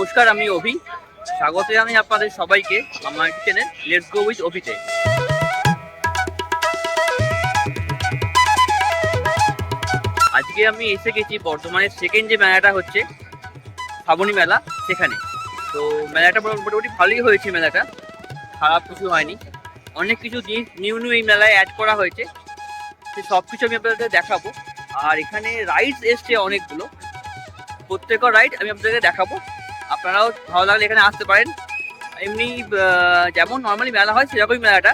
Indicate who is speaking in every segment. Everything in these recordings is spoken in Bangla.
Speaker 1: নমস্কার, আমি অভি। স্বাগত জানাই আপনাদের সবাইকে আমার চ্যানেল লেটস গো উইথ অভিতে আজকে আমি এসে গেছি, বর্তমানে সেকেন্ড যে মেলাটা হচ্ছে শ্রাবণী মেলা সেখানে। তো মেলাটা মোটামুটি ভালোই হয়েছে মেলাটা। খারাপ কিছু হয়নি। অনেক কিছু জিনিস নিউ নিউ এই মেলায় অ্যাড করা হয়েছে। সে সব কিছু আমি আপনাদের দেখাবো। আর এখানে রাইডস এসছে অনেকগুলো। প্রত্যেকটা রাইড আমি আপনাদেরকে দেখাবো। আপনারাও ভালো লাগলে এখানে আসতে পারেন। এমনি যেমন নর্মালি মেলা হয়, সেরকমই মেলাটা।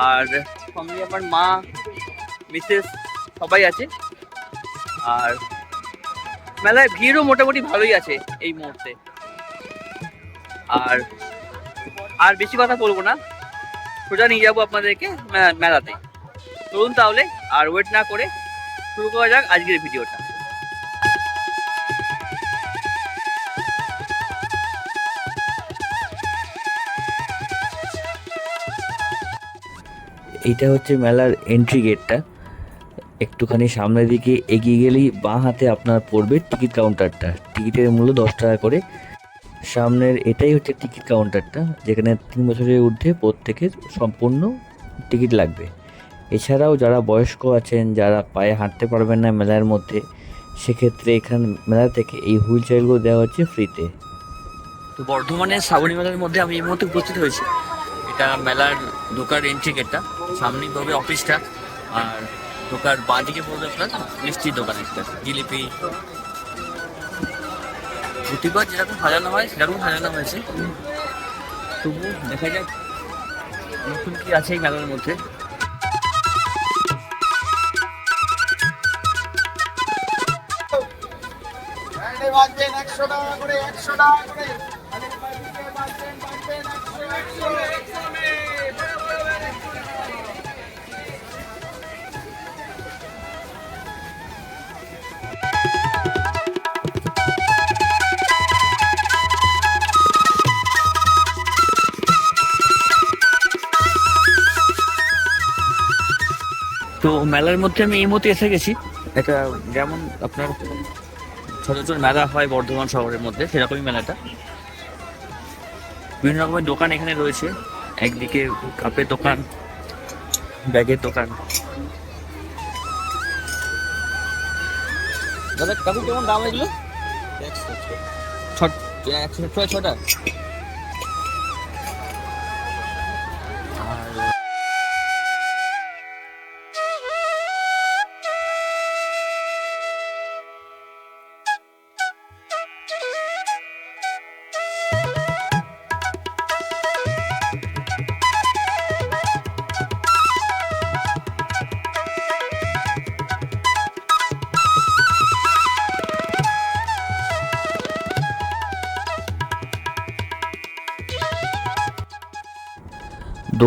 Speaker 1: আর সঙ্গে আমার মা মিসেস সবাই আছে। আর মেলায় ভিড়ও মোটামুটি ভালোই আছে এই মুহূর্তে। আর আর বেশি কথা বলব না। সোজা নিয়ে যাব আপনাদেরকে মেলাতে। চলুন তাহলে, আর ওয়েট না করে শুরু করা যাক আজকের ভিডিওটা
Speaker 2: এইটা হচ্ছে মেলার এন্ট্রি গেটটা একটুখানি সামনের দিকে এগিয়ে গেলেই বাঁ হাতে আপনার পড়বে টিকিট কাউন্টারটা টিকিটের মূল্য দশ টাকা করে। সামনের এটাই হচ্ছে টিকিট কাউন্টারটা যেখানে তিন বছরের ঊর্ধ্বে প্রত্যেকের সম্পূর্ণ টিকিট লাগবে। এছাড়াও যারা বয়স্ক আছেন, যারা পায়ে হাঁটতে পারবেন না মেলার মধ্যে, সেক্ষেত্রে এখান মেলা থেকে এই হুইল চেয়ারগুলো দেওয়া হচ্ছে ফ্রিতে
Speaker 1: তো বর্ধমানের শ্রাবণী মেলার মধ্যে আমি এই মুহূর্তে উপস্থিত হয়েছি। এটা মেলার ঢোকার এন্ট্রি গেটটা সামনেই পাবে অফিসটা আর ঢোকার বাঁ দিকে পড়বে আপনার মিষ্টির দোকান একটা, জিলিপি। প্রতিবার যেরকম সাজানো হয়, সেরকম সাজানো হয়েছে। তবু দেখা যাক নতুন কি আছে এই মেলার মধ্যে।
Speaker 3: একশো টাকা করে, একশো টাকা
Speaker 1: মেলার মধ্যে আমি এই মুহূর্তে এসে গেছি। এটা যেমন আপনার সচরাচর মেলা হয় বর্ধমান শহরের মধ্যে সেরকমই মেলাটা। বিভিন্ন রকমের দোকান এখানে রয়েছে। একদিকে কাপের দোকান ব্যাগের দোকান। দাদা কাপড় কেমন দাম এগুলো? ছটা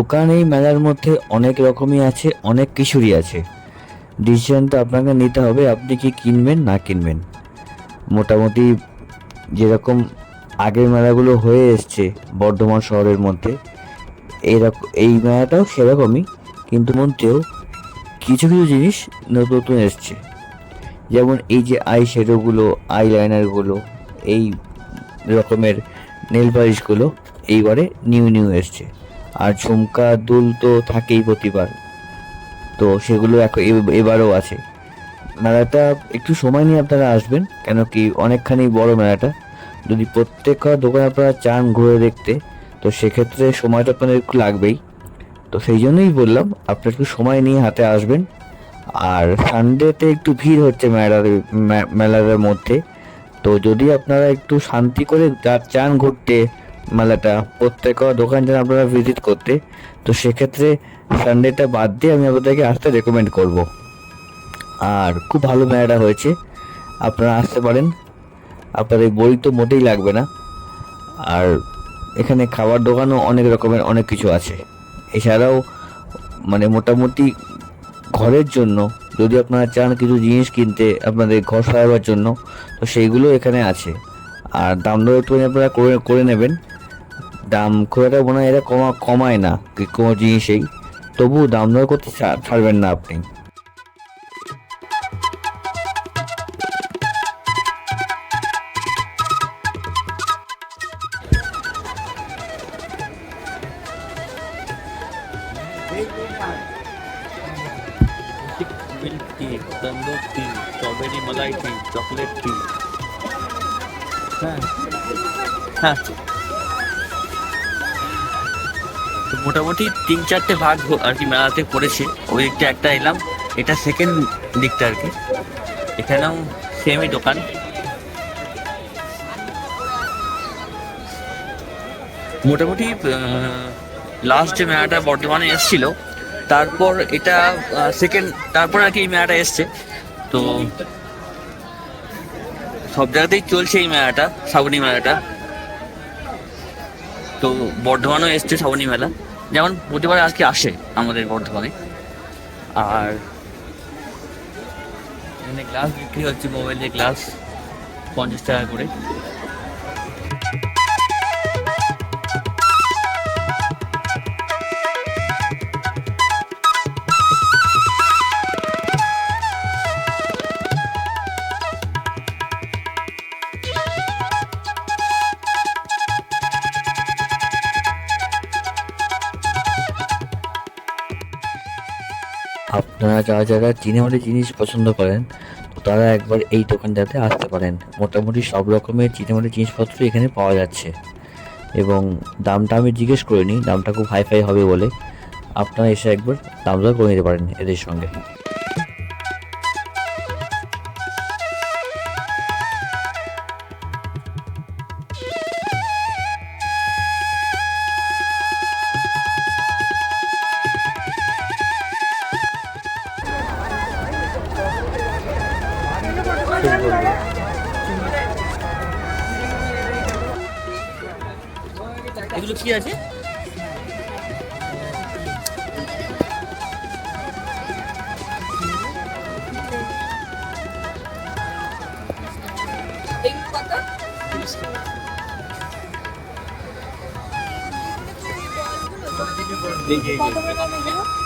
Speaker 2: দোকান এই মেলার মধ্যে অনেক রকমই আছে, অনেক কিছুরই আছে। ডিসিশন তো আপনাকে নিতে হবে, আপনি কি কিনবেন না কিনবেন। মোটামুটি যেরকম আগের মেলাগুলো হয়ে এসছে বর্ধমান শহরের মধ্যে এরকম এই মেলাটাও সেরকমই, কিন্তু মধ্যেও কিছু কিছু জিনিস নতুন নতুন এসছে। যেমন এই যে আই শ্যাডোগুলো আই লাইনারগুলো এই রকমের নেল পালিশগুলো এইবারে নিউ নিউ এসছে। আর ঝুমকা দুল তো থাকেই প্রতিবার। তো সেগুলো এবারও আছে। মেলাটা একটু সময় নিয়ে আপনারা আসবেন কেন কি অনেকখানি বড় মেলাটা। যদি প্রত্যেকটা দোকানে আপনারা চান ঘুরে দেখতে, তো সেক্ষেত্রে সময়টা আপনাদের একটু লাগবেই। তো সেই জন্যই বললাম আপনারা একটু সময় নিয়ে হাতে আসবেন। আর সানডেতে একটু ভিড় হচ্ছে মেলার মেলার মধ্যে। তো যদি আপনারা একটু শান্তি করে চান ঘুরতে মেলাটা। প্রত্যেক দোকান যেন আপনারা ভিজিট করতে, তো সেক্ষেত্রে সানডেটা বাদ দিয়ে আমি আপনাদেরকে আসতে রেকমেন্ড করব। আর খুব ভালো মেলাটা হয়েছে, আপনারা আসতে পারেন। আপনাদের বই তো মোটেই লাগবে না। আর এখানে খাবার দোকানও অনেক রকমের অনেক কিছু আছে। এছাড়াও মানে মোটামুটি ঘরের জন্য, যদি আপনারা চান কিছু জিনিস কিনতে আপনাদের ঘর সাজাবার জন্য, তো সেইগুলো এখানে আছে। আর দাম দর একটুখানি আপনারা করে করে নেবেন। দাম খুব একটা মনে হয় এটা কমা কমায় না কোনো জিনিসেই। তবুও দাম দর করতে ছাড়বেন না আপনি।
Speaker 1: হ্যাঁ। মোটামুটি তিন চারটে ভাগ আর কি মেলাতে পড়েছে। ওই দিকটা একটা এলাম, এটা সেকেন্ড দিকটা আর কি। এখানেও সেমই দোকান। মোটামুটি লাস্ট যে মেলাটা বর্ধমানে এসেছিল, তারপর এটা সেকেন্ড তারপর আর কি এই মেলাটা এসছে। তো সব জায়গাতেই চলছে এই মেলাটা, শ্রাবণী মেলাটা। তো বর্ধমানেও এসছে শ্রাবণী মেলা। যেমন প্রতিবারে আজকে আসে আমাদের বর্ধমানে। আর এখানে গ্লাস বিক্রি হচ্ছে মোবাইলের গ্লাস পঞ্চাশ টাকা করে।
Speaker 2: যারা যারা চিনেমাটি জিনিস পছন্দ করেন তারা একবার এই দোকানটাতে আসতে পারেন। মোটামুটি সব রকমের চিনেমাটি জিনিসপত্র এখানে পাওয়া যাচ্ছে। এবং দামটা আমি জিজ্ঞেস করিনি, দামটা খুব হাইফাই হবে বলে। আপনারা এসে একবার দাম দর করে নিতে পারেন এদের সঙ্গে।
Speaker 1: এগুলো কি আছে?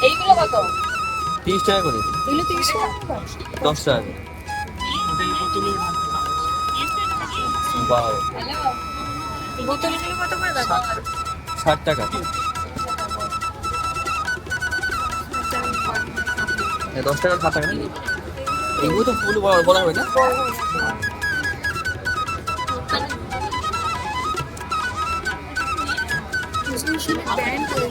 Speaker 4: এইগুলো কত?
Speaker 1: তিরিশ টাকা করে।
Speaker 4: এগুলো তিরিশ টাকা?
Speaker 1: দশ টাকা করে। বাও
Speaker 4: বোতলগুলো কত করে দাম
Speaker 1: ষাট। টাকা। এ, দশ টাকা ষাট টাকা নাকি? এইগুলো তো ফুল বলা বলা হবে না?
Speaker 4: ব্যান্ড করে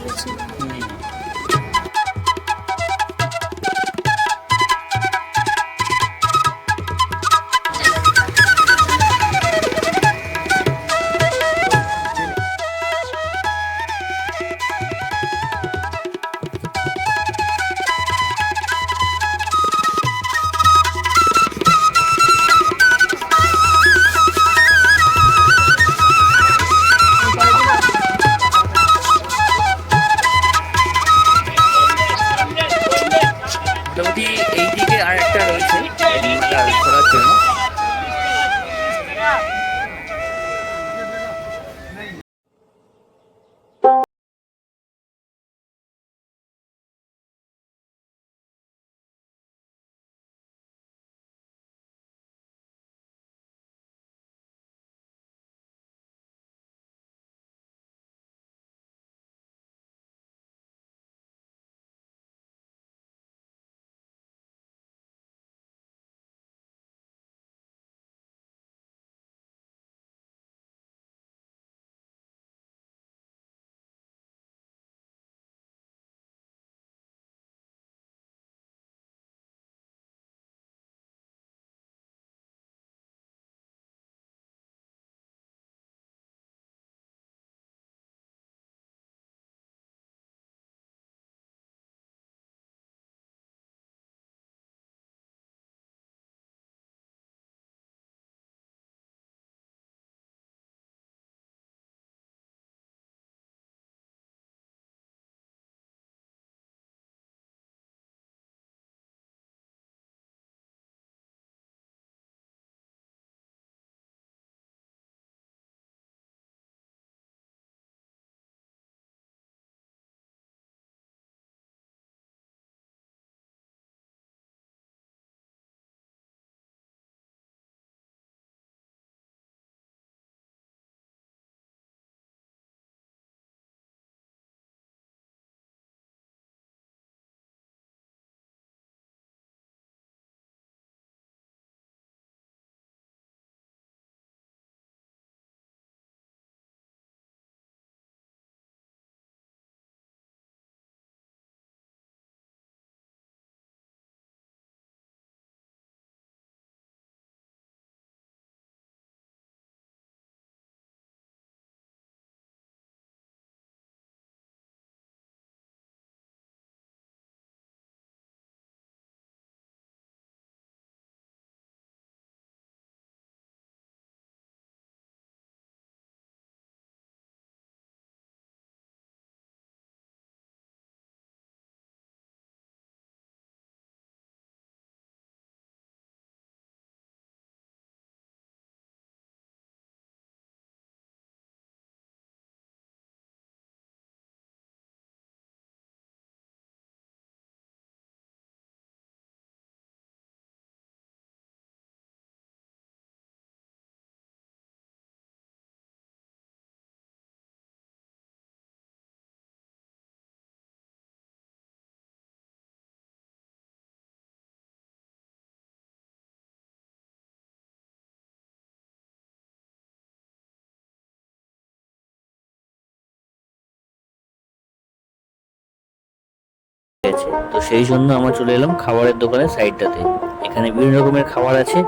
Speaker 2: আছে তো সেই জন্য আমরা চলে এলাম খাবারের দোকানের সাইডটাতে। এখানে বিভিন্ন রকমের খাবার আছে।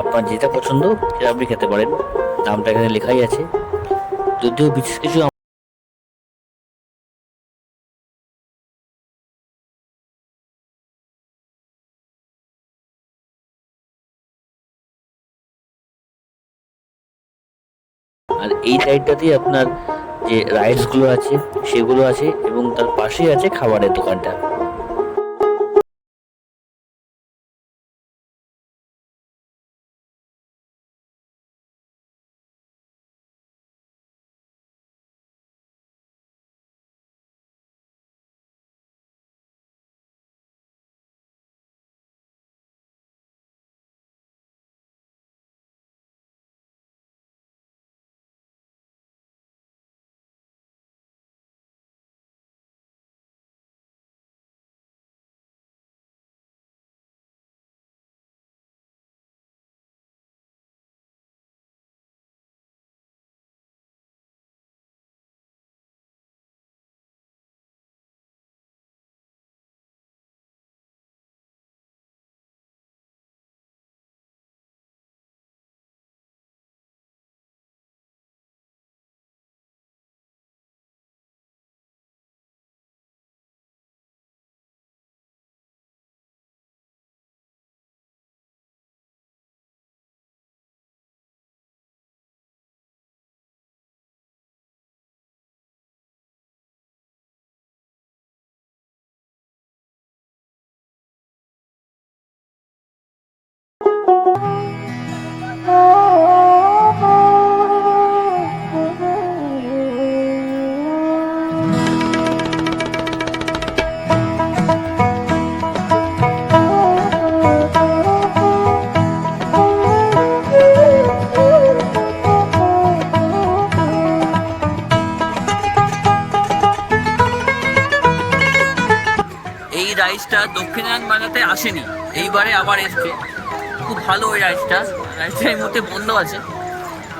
Speaker 2: আপনার যেটা পছন্দ সেটা আপনি খেতে পারেন। দামটা এখানে লেখাই আছে। যদিও বিশেষ কিছু আর এই সাইডটাতেই আপনার যে রাইসগুলো আছে সেগুলো আছে এবং তার পাশেই আছে খাবারের দোকানটা।
Speaker 1: দক্ষিণায়ন মেলাতে আসেনি। এইবারে আবার এসছে। খুব ভালো ওই রাইসটা রাইসটা এই মুহূর্তে বন্ধ আছে।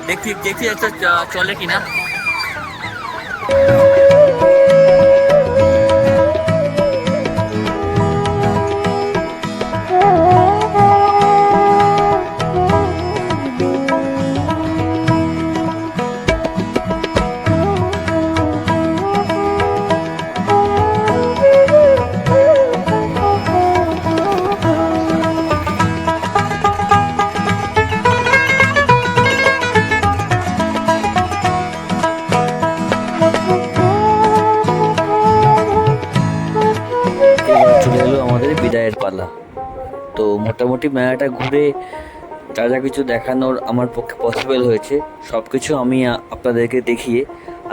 Speaker 1: দেখি দেখি একটা চলে কিনা।
Speaker 2: মোটামুটি মেলাটা ঘুরে যা যা কিছু দেখানোর আমার পক্ষে পসিবল হয়েছে সব কিছু আমি আপনাদেরকে দেখিয়ে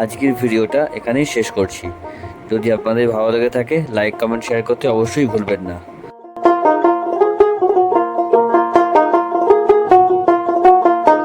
Speaker 2: আজকের ভিডিওটা এখানেই শেষ করছি। যদি আপনাদের ভালো লেগে থাকে লাইক কমেন্ট শেয়ার করতে অবশ্যই ভুলবেন না।